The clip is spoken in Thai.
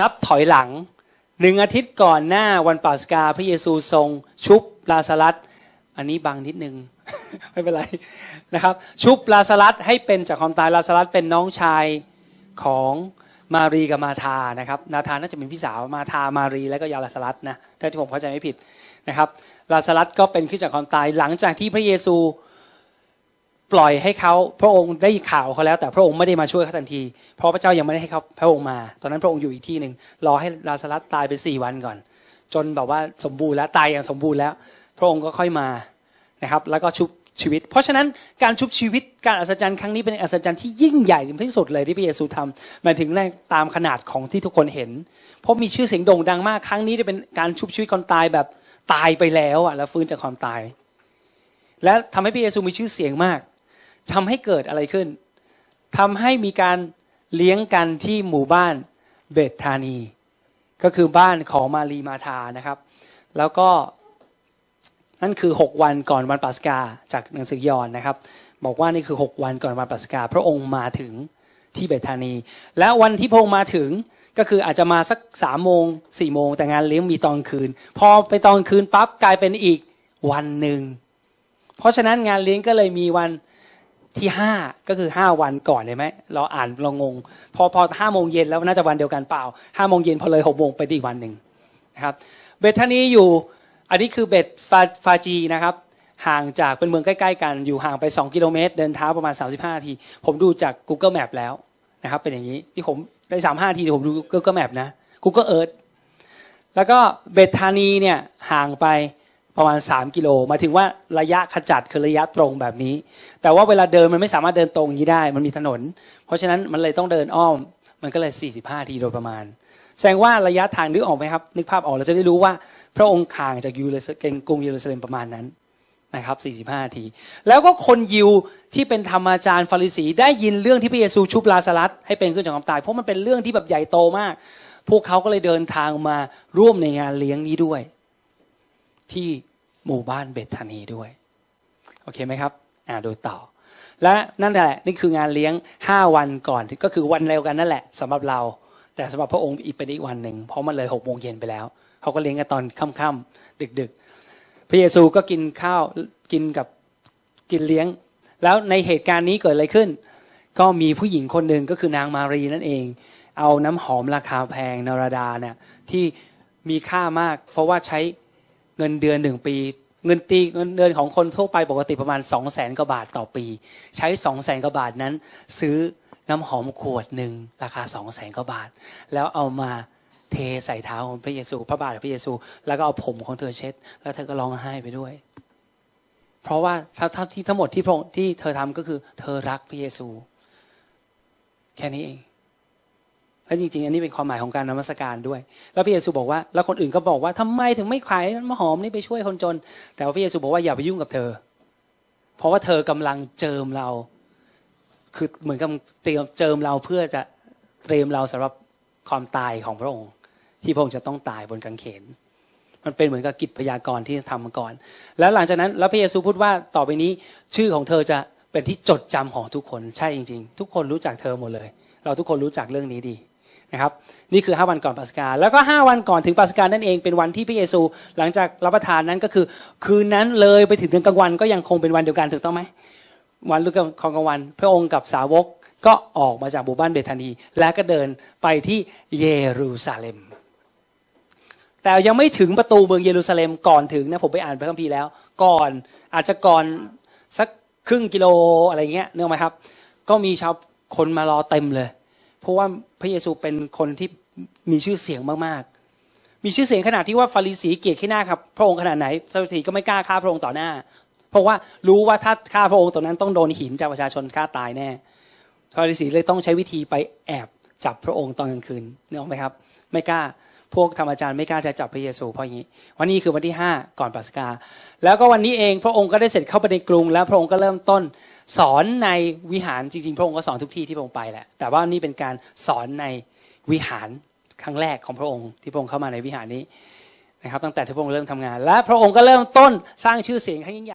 นับถอยหลังหนึ่งอาทิตย์ก่อนหน้าวันปัสกาพระเยซูทรง ชุบลาสลัสอันนี้บังนิดนึง ไม่เป็นไรนะครับ ชุบลาสลัสให้เป็นจากความตายลาสลัสเป็นน้องชายของมารีกับมาธานะครับนาธานน่าจะเป็นพี่สาวมาธามารีแล้วก็ยาลาสลัสนะถ้าที่ผมเข้าใจไม่ผิดนะครับลาสลัสก็เป็นขึ้นจากความตายหลังจากที่พระเยซู ปล่อยให้เขาพระองค์ได้ข่าวเขาแล้ว แต่พระองค์ไม่ได้มาช่วยเขาทันที เพราะพระเจ้ายังไม่ได้ให้เขาพระองค์มา ตอนนั้นพระองค์อยู่อีกที่หนึ่งรอให้ลาซารัสตายไปสี่วันก่อน จนแบบว่าสมบูรณ์แล้วตายอย่างสมบูรณ์แล้ว พระองค์ก็ค่อยมานะครับ แล้วก็ชุบชีวิต เพราะฉะนั้นการชุบชีวิตการอัศจรรย์ครั้งนี้เป็นอัศจรรย์ที่ยิ่งใหญ่ที่สุดเลยที่พระเยซูทำหมายถึงแรกตามขนาดของที่ทุกคนเห็น เพราะมีชื่อเสียงโด่งดังมากครั้งนี้จะเป็นการชุบชีวิตคนตายแบบตายไปแล้วอะแล้วฟื้นจากความตาย และทำให้พระเยซูมีชื่อเสียงมาก ทำให้เกิดอะไรขึ้นทำให้มีการเลี้ยงกันที่หมู่บ้านเบธธานี ก็คือบ้านของมารีมาธานะครับ แล้วก็นั่นคือ 6 วันก่อนวันปัสกาจากหนังสือยอห์นนะครับ บอกว่านี่คือ 6 วันก่อนวันปัสกา พระองค์มาถึงที่เบธานี แล้ววันที่พระองค์มาถึงก็คืออาจจะมาสักสามโมงสี่โมงแต่งานเลี้ยงมีตอนคืน พอไปตอนคืนปั๊บกลายเป็นอีกวันหนึ่งเพราะฉะนั้นงานเลี้ยงก็เลยมีวัน ที่ห้าก็คือห้าวันก่อนเห็นไหมเราอ่านเรางง พอพอห้าโมงเย็นแล้วน่าจะวันเดียวกันเปล่าห้าโมงเย็นพอเลยหกโมงไปอีกวันหนึ่งนะครับเบธานีอยู่อันนี้คือเบธฟาฟาจีนะครับห่างจากเป็นเมืองใกล้ๆกันอยู่ห่างไป 2 กิโลเมตร เดินเท้าประมาณ 35นาที ผมดูจาก Google Map แล้วนะครับเป็นอย่างนี้ที่ผมได้35นาทีผมดู Google Map นะ Google Earth แล้วก็เบธานีเนี่ยห่างไป ประมาณ 3 กิโลหมายถึงว่าระยะขจัดคือระยะตรงแบบนี้ แต่ว่าเวลาเดินมันไม่สามารถเดินตรงอย่างนี้ได้ มันมีถนน เพราะฉะนั้นมันเลยต้องเดินอ้อม มันก็เลย 45ทีโดยประมาณ แสดงว่าระยะทางนึกออกไหมครับนึกภาพออกเราจะได้รู้ว่าพระองค์ห่างจากยูเรสเกนกรุงเยรูซาเล็มประมาณนั้นนะครับ45ที แล้วก็คนยิวที่เป็นธรรมาจารย์ฟาริสี ได้ยินเรื่องที่พระเยซูชุบลาซารัสให้เป็นขึ้นจากความตาย เพราะมันเป็นเรื่องที่แบบใหญ่โตมาก พวกเขาก็เลยเดินทางมาร่วมในงานเลี้ยงนี้ด้วย ที่หมู่บ้านเบธานีด้วย โอเคไหมครับอ่าดูต่อ และนั่นแหละนี่คืองานเลี้ยง 5 วันก่อนก็คือวันเร็วกันนั่นแหละสำหรับเรา แต่สำหรับพระองค์อีกเป็นอีกวันหนึ่งเพราะมันเลยหกโมงเย็นไปแล้วเขาก็เลี้ยงกันตอนค่ำๆดึก ๆ พระเยซูก็กินข้าวกินกับกินเลี้ยง แล้วในเหตุการณ์นี้เกิดอะไรขึ้น ก็มีผู้หญิงคนหนึ่งก็คือนางมารีนั่นเอง เอาน้ำหอมราคาแพงนาราดาเนี่ยที่มีค่ามาก เพราะว่าใช้ เงินเดือนหนึ่งปี เงินตีเงินเดือนของคนทั่วไปปกติประมาณ2 0 0แสนกว่าบาทต่อปี ใช้2 0 0แสนกว่าบาทนั้น ซื้อน้ำหอมขวดหนึ่งราคา2 0 0แสนกว่าบาท แล้วเอามาเทใส่เท้าของพระเยซู พระบาทของพระเยซู แล้วก็เอาผมของเธอเช็ด แล้วเธอก็ร้องไห้ไปด้วย เพราะว่าเท่าที่ทั้งหมดที่พระที่เธอทำก็คือ เธอรักพระเยซู แค่นี้เอง และจริงๆ อันนี้เป็นความหมายของการนมัสการด้วย แล้วพระเยซูบอกว่า แล้วคนอื่นก็บอกว่าทำไมถึงไม่ขายน้ำหอมนี่ไปช่วยคนจน แต่ว่าพระเยซูบอกว่าอย่าไปยุ่งกับเธอ เพราะว่าเธอกำลังเจิมเรา คือเหมือนกับเตรียมเจิมเราเพื่อจะเตรียมเราสำหรับความตายของพระองค์ ที่พระองค์จะต้องตายบนกางเขน มันเป็นเหมือนกับกิจพยากรณ์ที่ทำมาก่อน แล้วหลังจากนั้น แล้วพระเยซูพูดว่าต่อไปนี้ ชื่อของเธอจะเป็นที่จดจำของทุกคน ใช่จริง ๆ ทุกคนรู้จักเธอหมดเลย เราทุกคนรู้จักเรื่องนี้ดี นะครับนี่คือ 5 วันก่อนปัสกา แล้วก็ 5 วันก่อนถึงปัสกานั่นเองเป็นวันที่พระเยซู หลังจากรับประทานนั้นก็คือ คืนนั้นเลยไปถึงกลางวันก็ยังคงเป็นวันเดียวกันถูกต้องไหมวันรุ่งของกลางวัน พระองค์กับสาวกก็ออกมาจากหมู่บ้านเบธานี และก็เดินไปที่เยรูซาเล็ม แต่ยังไม่ถึงประตูเมืองเยรูซาเล็มก่อนถึงนะผมไปอ่านพระคัมภีร์แล้ว ก่อนอาจจะก่อนสักครึ่งกิโลอะไรเงี้ยเนื่องไหมครับ ก็มีชาวคนมารอเต็มเลย เพราะว่าพระเยซูเป็นคนที่มีชื่อเสียงมากๆ มีชื่อเสียงขนาดที่ว่าฟาริสีเกลียดขี้หน้าครับ พระองค์ขนาดไหนสวัสดีก็ไม่กล้าฆ่าพระองค์ต่อหน้า เพราะว่ารู้ว่าถ้าฆ่าพระองค์ตรงนั้นต้องโดนหินจากประชาชนฆ่าตายแน่ฟาริสีเลยต้องใช้วิธีไปแอบจับพระองค์ตอนกลางคืนนึกออกไหมครับ ไม่กล้า พวกธรรมอาจารย์ไม่กล้าจะจับพระเยซูเพราะอย่างนี้ วันนี้คือวันที่ 5 ก่อนปัสกา แล้วก็วันนี้เองพระองค์ก็ได้เสร็จเข้าไปในกรุง แล้วพระองค์ก็เริ่มต้นสอนในวิหารจริงๆ พระองค์ก็สอนทุกที่ที่พระองค์ไปแหละ แต่ว่านี่เป็นการสอนในวิหารครั้งแรกของพระองค์ที่พระองค์เข้ามาในวิหารนี้นะครับตั้งแต่ที่พระองค์เริ่มทำงาน และพระองค์ก็เริ่มต้นสร้างชื่อเสียงครั้งยิ่งใหญ่